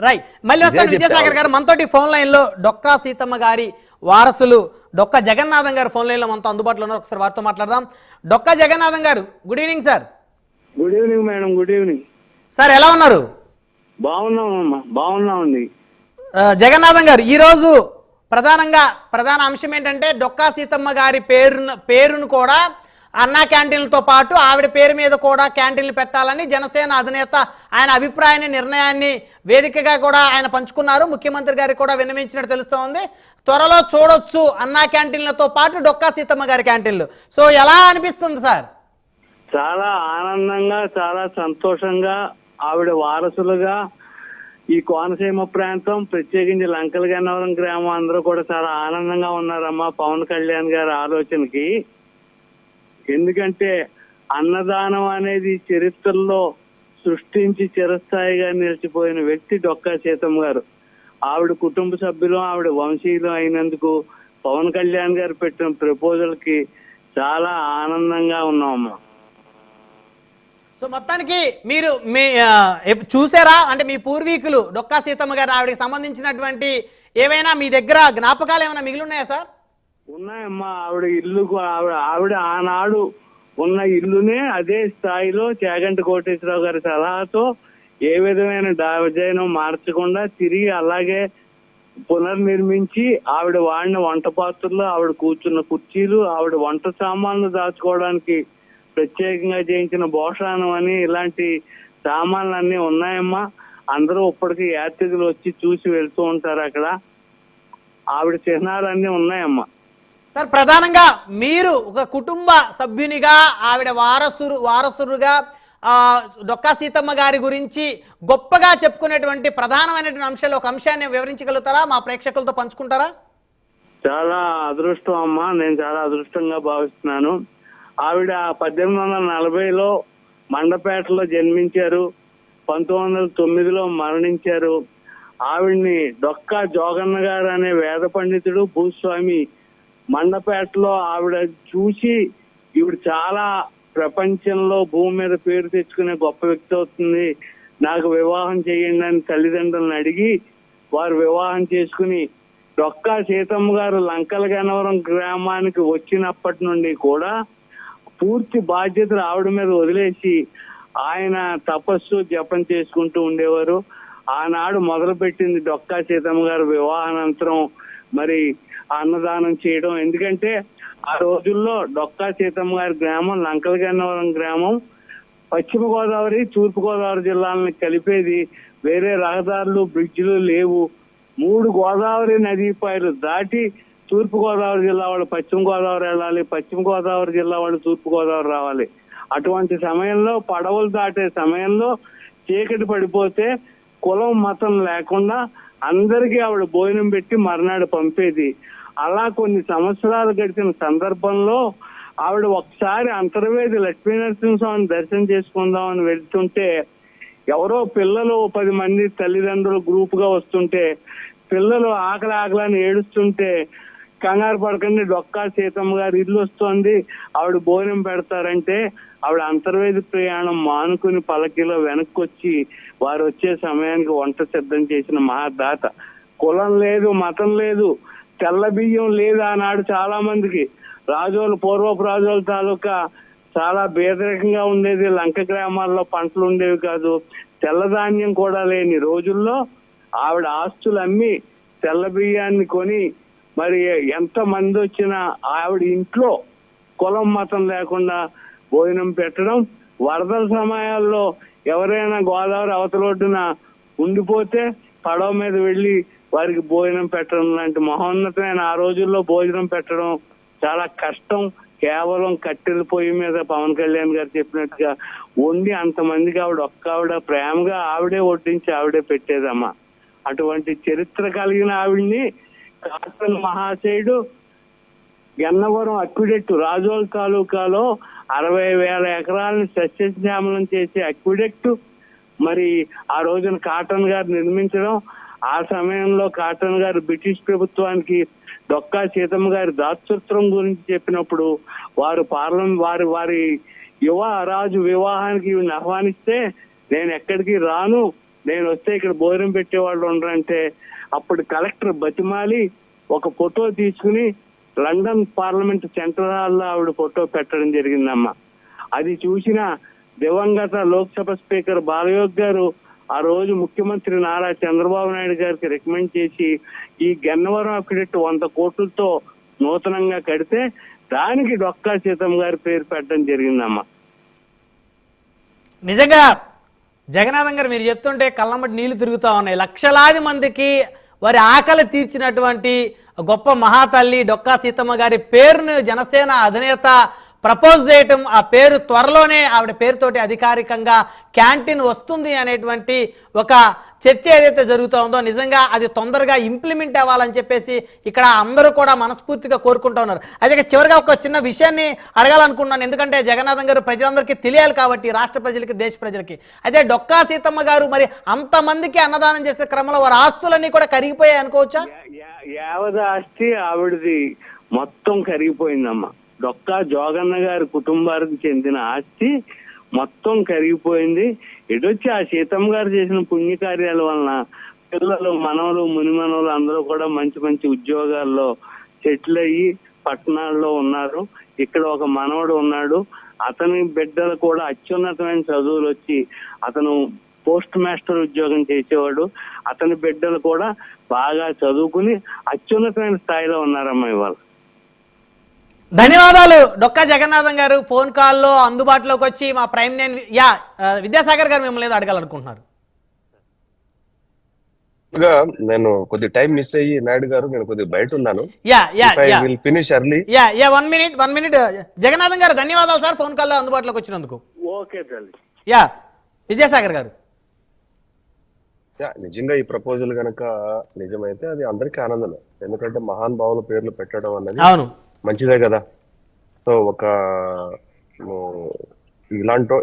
Right మళ్ళీ వస్తాను విద్యాసాగర్. గారు. మనతోటి ఫోన్ లైన్లో డొక్కా సీతమ్మ గారి వారసులు డొక్కా జగన్నాథం గారు ఫోన్ లైన్లో మనతో అందుబాటులో ఉన్నారు. ఒకసారి వారితో మాట్లాడదాం. డొక్కా జగన్నాథం గారు good evening sir good evening madam good evening sir ఎలా ఉన్నారు? బాగున్నామమ్మా. బాగున్నామండి. ఆ, జగన్నాథం గారు ఈ రోజు ప్రధానంగా ప్రధాన అంశం ఏంటంటే డొక్కా సీతమ్మ గారి పేరును పేరును కూడా అన్నా క్యాంటీన్లతో పాటు ఆవిడ పేరు మీద కూడా క్యాంటీన్లు పెట్టాలని జనసేన అధినేత ఆయన అభిప్రాయాన్ని నిర్ణయాన్ని వేదికగా కూడా ఆయన పంచుకున్నారు. ముఖ్యమంత్రి గారికి కూడా విన్నవించినట్టు తెలుస్తోంది. త్వరలో చూడొచ్చు అన్నా క్యాంటీన్లతో పాటు డొక్కా సీతమ్మ గారి క్యాంటీన్లు. సో ఎలా అనిపిస్తుంది సార్? చాలా ఆనందంగా చాలా సంతోషంగా ఆవిడ వారసులుగా ఈ కోనసీమ ప్రాంతం ప్రత్యేకించి లంకలగన్నవరం గ్రామం అందరూ కూడా చాలా ఆనందంగా ఉన్నారమ్మా పవన్ కళ్యాణ్ గారి ఆలోచనకి. ఎందుకంటే అన్నదానం అనేది చరిత్రలో సృష్టించి చిరస్థాయిగా నిలిచిపోయిన వ్యక్తి డొక్కా సీతమ్మ గారు. ఆవిడ కుటుంబ సభ్యులు ఆవిడ వంశీయులు అయినందుకు పవన్ కళ్యాణ్ గారు పెట్టిన ప్రపోజల్కి చాలా ఆనందంగా ఉన్నామమ్మా. సో మొత్తానికి మీరు మీ చూసారా? అంటే మీ పూర్వీకులు డొక్కా సీతమ్మ గారు ఆవిడకి సంబంధించినటువంటి ఏవైనా మీ దగ్గర జ్ఞాపకాలు ఏమైనా మిగిలి ఉన్నాయా సార్? ఉన్నాయమ్మా. ఆవిడ ఇల్లు ఆవిడ ఆవిడ ఆనాడు ఉన్న ఇల్లునే అదే స్థాయిలో చాగంటి కోటేశ్వరరావు గారి సలహాతో ఏ విధమైన డిజైన్ మార్చకుండా తిరిగి అలాగే పునర్నిర్మించి ఆవిడ వాడిన వంట పాత్రలు ఆవిడ కూర్చున్న కుర్చీలు ఆవిడ వంట సామాన్లు దాచుకోవడానికి ప్రత్యేకంగా చేయించిన భోషానం అని ఇలాంటి సామాన్లు అన్ని ఉన్నాయమ్మా. అందరూ ఇప్పటికి యాత్రికులు వచ్చి చూసి వెళ్తూ ఉంటారు అక్కడ. ఆవిడ చిహ్నాలు అన్ని ఉన్నాయమ్మా. సార్ ప్రధానంగా మీరు ఒక కుటుంబ సభ్యునిగా ఆవిడ వారసురు వారసురుగా డొక్కా సీతమ్మ గారి గురించి గొప్పగా చెప్పుకునేటువంటి ప్రధానమైనటువంటి అంశాలు ఒక అంశాన్ని వివరించగలుగుతారా? మా ప్రేక్షకులతో పంచుకుంటారా? చాలా అదృష్టం అమ్మా. నేను చాలా అదృష్టంగా భావిస్తున్నాను. ఆవిడ పద్దెనిమిది వందల నలభైలో మండపేటలో జన్మించారు. పంతొమ్మిది వందల తొమ్మిదిలో మరణించారు. ఆవిడ్ని డొక్కా జోగన్న గారు అనే వేద పండితుడు భూస్వామి మండపేటలో ఆవిడ చూసి ఈవిడ చాలా ప్రపంచంలో భూమి మీద పేరు తెచ్చుకునే గొప్ప వ్యక్తి అవుతుంది. నాకు వివాహం చేయండి అని తల్లిదండ్రులను అడిగి వారు వివాహం చేసుకుని డొక్కా సీతమ్మ గారు లంకల గన్నవరం గ్రామానికి వచ్చినప్పటి నుండి కూడా పూర్తి బాధ్యతలు ఆవిడ మీద వదిలేసి ఆయన తపస్సు జపం చేసుకుంటూ ఉండేవారు. ఆనాడు మొదలు పెట్టింది డొక్కా సీతమ్మ గారు వివాహానంతరం. మరి అన్నదానం చేయడం. ఎందుకంటే ఆ రోజుల్లో డొక్కా సీతమ్మ గారి గ్రామం లంకలగన్నవరం గ్రామం పశ్చిమ గోదావరి తూర్పు గోదావరి జిల్లాలను కలిపేది. వేరే రహదారులు బ్రిడ్జిలు లేవు. మూడు గోదావరి నదీ పాయలు దాటి తూర్పు గోదావరి జిల్లా వాళ్ళు పశ్చిమ గోదావరి వెళ్ళాలి పశ్చిమ గోదావరి జిల్లా వాళ్ళు తూర్పు గోదావరి రావాలి. అటువంటి సమయంలో పడవలు దాటే సమయంలో చీకటి పడిపోతే కులం మతం లేకుండా అందరికీ ఆవిడ భోజనం పెట్టి మర్నాడు పంపేది. అలా కొన్ని సంవత్సరాలు గడిచిన సందర్భంలో ఆవిడ ఒకసారి అంతర్వేది లక్ష్మీనరసింహస్వామిని దర్శనం చేసుకుందామని వెళ్తుంటే ఎవరో పిల్లలు పది మంది తల్లిదండ్రులు గ్రూప్గా వస్తుంటే పిల్లలు ఆకలి ఆకలని ఏడుస్తుంటే కంగారు పడకండి డొక్కా సీతమ్మ గారి ఇల్లు వస్తోంది ఆవిడ భోజనం పెడతారంటే ఆవిడ అంతర్వేది ప్రయాణం మానుకుని పలకిలో వెనక్కి వచ్చి వారు వచ్చే సమయానికి వంట సిద్ధం చేసిన మహాదాత. కులం లేదు మతం లేదు తెల్ల బియ్యం లేదు ఆనాడు చాలా మందికి. రాజోలు పూర్వపు రాజోల తాలూకా చాలా బేదరికంగా ఉండేది. లంక గ్రామాల్లో పంటలు ఉండేవి కాదు. తెల్లధాన్యం కూడా లేని రోజుల్లో ఆవిడ ఆస్తులు అమ్మి తెల్ల బియ్యాన్ని కొని మరి ఎంత మంది వచ్చినా ఆవిడ ఇంట్లో కులం మతం లేకుండా భోజనం పెట్టడం వరదల సమయాల్లో ఎవరైనా గోదావరి అవతలొడ్డున ఉండిపోతే పడవ మీద వెళ్ళి వారికి భోజనం పెట్టడం లాంటి మహోన్నతమైన ఆ రోజుల్లో భోజనం పెట్టడం చాలా కష్టం. కేవలం కట్టెల పొయ్యి మీద పవన్ కళ్యాణ్ గారు చెప్పినట్టుగా వండి అంతమందికి ఆవిడ ఒక్క ఆవిడ ప్రేమగా ఆవిడే వడ్డించి ఆవిడే పెట్టేదమ్మా. అటువంటి చరిత్ర కలిగిన ఆవిడ్ని కాటన్ మహాశయుడు గన్నవరం అక్విడెక్ట్ రాజోల్ తాలూకాలో అరవై వేల ఎకరాలను సస్యశ్యామలం చేసే అక్విడెక్ట్ మరి ఆ రోజున కాటన్ గారు నిర్మించడం ఆ సమయంలో కాటన్ గారు బ్రిటిష్ ప్రభుత్వానికి డొక్కా సీతమ్మ గారి దాతృత్వం గురించి చెప్పినప్పుడు వారు పార్లమెంట్ వారి వారి యువ రాజు వివాహానికి ఆహ్వానిస్తే నేను ఎక్కడికి రాను నేను వస్తే ఇక్కడ భోజనం పెట్టేవాళ్ళు ఉండరంటే అప్పుడు కలెక్టర్ బతిమాలి ఒక ఫోటో తీసుకుని లండన్ పార్లమెంట్ సెంట్రల్ హాల్లో ఆవిడ ఫోటో పెట్టడం జరిగిందమ్మా. అది చూసిన దివంగత లోక్సభ స్పీకర్ బాలయోగ్ గారు ఆ రోజు ముఖ్యమంత్రి నారా చంద్రబాబు నాయుడు గారికి రికమెండ్ చేసి ఈ గన్నవరం అఫిడెట్ వంద కోట్లతో నూతనంగా కడితే దానికి డొక్కా సీతమ్మ గారి పేరు పెట్టడం జరిగిందమ్మా. నిజంగా జగన్నాథం గారు మీరు చెప్తుంటే కళ్ళమ్మటి నీళ్ళు తిరుగుతూ ఉన్నాయి. లక్షలాది మందికి వారి ఆకలి తీర్చినటువంటి గొప్ప మహాతల్లి డొక్కా సీతమ్మ గారి పేరును జనసేన అధినేత ప్రపోజ్ చేయటం ఆ పేరు త్వరలోనే ఆవిడ పేరుతోటి అధికారికంగా క్యాంటీన్ వస్తుంది అనేటువంటి ఒక చర్చ ఏదైతే జరుగుతూ ఉందో నిజంగా అది తొందరగా ఇంప్లిమెంట్ అవ్వాలని చెప్పేసి ఇక్కడ అందరూ కూడా మనస్ఫూర్తిగా కోరుకుంటూ ఉన్నారు. అయితే చివరిగా ఒక చిన్న విషయాన్ని అడగాలనుకున్నాను ఎందుకంటే జగన్నాథం గారు ప్రజలందరికీ తెలియాలి కాబట్టి రాష్ట్ర ప్రజలకి దేశ ప్రజలకి. అయితే డొక్కా సీతమ్మ గారు మరి అంతమందికి అన్నదానం చేసే క్రమంలో వారి ఆస్తులన్నీ కూడా కరిగిపోయాయి అనుకోవచ్చా? యావద ఆస్తి ఆవిడది మొత్తం కరిగిపోయిందమ్మా. డొక్కా జోగన్న గారి కుటుంబానికి చెందిన ఆస్తి మొత్తం కరిగిపోయింది. ఎటొచ్చి ఆ సీతమ్మ గారు చేసిన పుణ్యకార్యాల వలన పిల్లలు మనవలు మునిమనవలు అందరూ కూడా మంచి మంచి ఉద్యోగాల్లో సెటిల్ అయ్యి పట్టణాల్లో ఉన్నారు. ఇక్కడ ఒక మనవడు ఉన్నాడు. అతని బిడ్డలు కూడా అత్యున్నతమైన చదువులు వచ్చి అతను పోస్ట్ మాస్టర్ ఉద్యోగం చేసేవాడు. అతని బిడ్డలు కూడా బాగా చదువుకుని అత్యున్నతమైన స్థాయిలో ఉన్నారమ్మా ఇవాళ. ధన్యవాదాలు. డొక్కా జగన్నాథం గారు ఫోన్ కాల్లో అందుబాటులోకి వచ్చి మా ప్రైమ్ నైన్ యా విద్యాసాగర్ గారు మిమ్మల్ని ఏదో అడగాలనుకుంటున్నారు. నేను కొద్ది టైం మిస్ అయ్యి నాయుడు గారు నేను కొద్దిగా బయట ఉన్నాను. Yeah yeah yeah. Will finish early yeah yeah one minute one minute Jagannatham గారు ధన్యవాదాలు సార్ ఫోన్ కాల్లో అందుబాటులోకి వచ్చినందుకు. ఓకే తల్లి. యా విద్యాసాగర్ గారు. నిజంగా ఈ ప్రపోజల్ గనక నిజమైతే అది అందరికీ ఆనందమే. ఎందుకంటే మహాన్ భావుల పేర్లు పెట్టడం అన్నది అవును. మంచిదే కదా. సో ఒక ఇలాంటి